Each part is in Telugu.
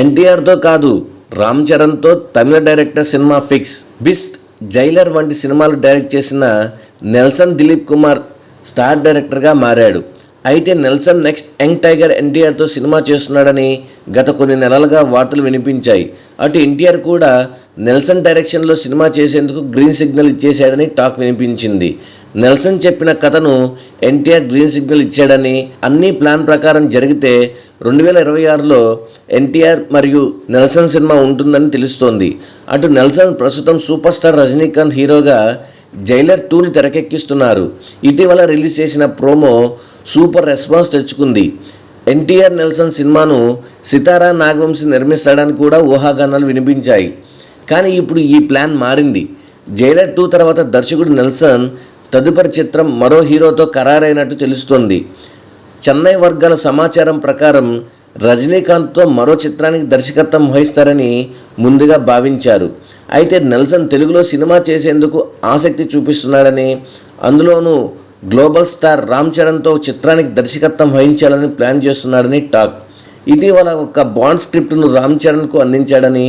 ఎన్టీఆర్తో కాదు రామ్ చరణ్తో తమిళ director cinema fix. Beast Jailer వంటి సినిమాలు డైరెక్ట్ చేసిన నెల్సన్ దిలీప్ కుమార్ స్టార్ డైరెక్టర్గా మారాడు. అయితే నెల్సన్ నెక్స్ట్ యంగ్ టైగర్ ఎన్టీఆర్తో సినిమా చేస్తున్నాడని గత కొన్ని నెలలుగా వార్తలు వినిపించాయి. అటు ఎన్టీఆర్ కూడా నెల్సన్ డైరెక్షన్లో సినిమా చేసేందుకు గ్రీన్ సిగ్నల్ ఇచ్చేశాడని టాక్ వినిపించింది. నెల్సన్ చెప్పిన కథను ఎన్టీఆర్ గ్రీన్ సిగ్నల్ ఇచ్చాడని అన్ని ప్లాన్ ప్రకారం జరిగితే రెండు వేల ఇరవై ఆరులో ఎన్టీఆర్ మరియు నెల్సన్ సినిమా ఉంటుందని తెలుస్తోంది. అటు నెల్సన్ ప్రస్తుతం సూపర్ స్టార్ రజనీకాంత్ హీరోగా జైలర్ టూని తెరకెక్కిస్తున్నారు. ఇటీవల రిలీజ్ చేసిన ప్రోమో సూపర్ రెస్పాన్స్ తెచ్చుకుంది. ఎన్టీఆర్ నెల్సన్ సినిమాను సితారా నాగవంశి నిర్మిస్తాడని కూడా ఊహాగానాలు వినిపించాయి. కానీ ఇప్పుడు ఈ ప్లాన్ మారింది. జైలర్ టూ తర్వాత దర్శకుడు నెల్సన్ తదుపరి చిత్రం మరో హీరోతో ఖరారైనట్టు తెలుస్తోంది. చెన్నై వర్గాల సమాచారం ప్రకారం రజనీకాంత్తో మరో చిత్రానికి దర్శకత్వం వహిస్తారని ముందుగా భావించారు. అయితే నెల్సన్ తెలుగులో సినిమా చేసేందుకు ఆసక్తి చూపిస్తున్నాడని అందులోనూ గ్లోబల్ స్టార్ రామ్ చరణ్తో చిత్రానికి దర్శకత్వం వహించాలని ప్లాన్ చేస్తున్నాడని టాక్. ఇటీవల ఒక బాండ్ స్క్రిప్ట్ను రామ్ చరణ్కు అందించాడని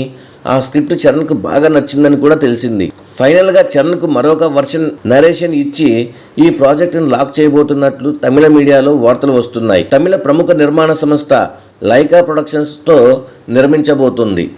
ఆ స్క్రిప్ట్ చరణ్కు బాగా నచ్చిందని కూడా తెలిసింది. ఫైనల్గా చరణ్కు మరొక వర్షన్ నరేషన్ ఇచ్చి ఈ ప్రాజెక్టును లాక్ చేయబోతున్నట్లు తమిళ మీడియాలో వార్తలు వస్తున్నాయి. తమిళ ప్రముఖ నిర్మాణ సంస్థ లైకా ప్రొడక్షన్స్తో నిర్మించబోతుంది.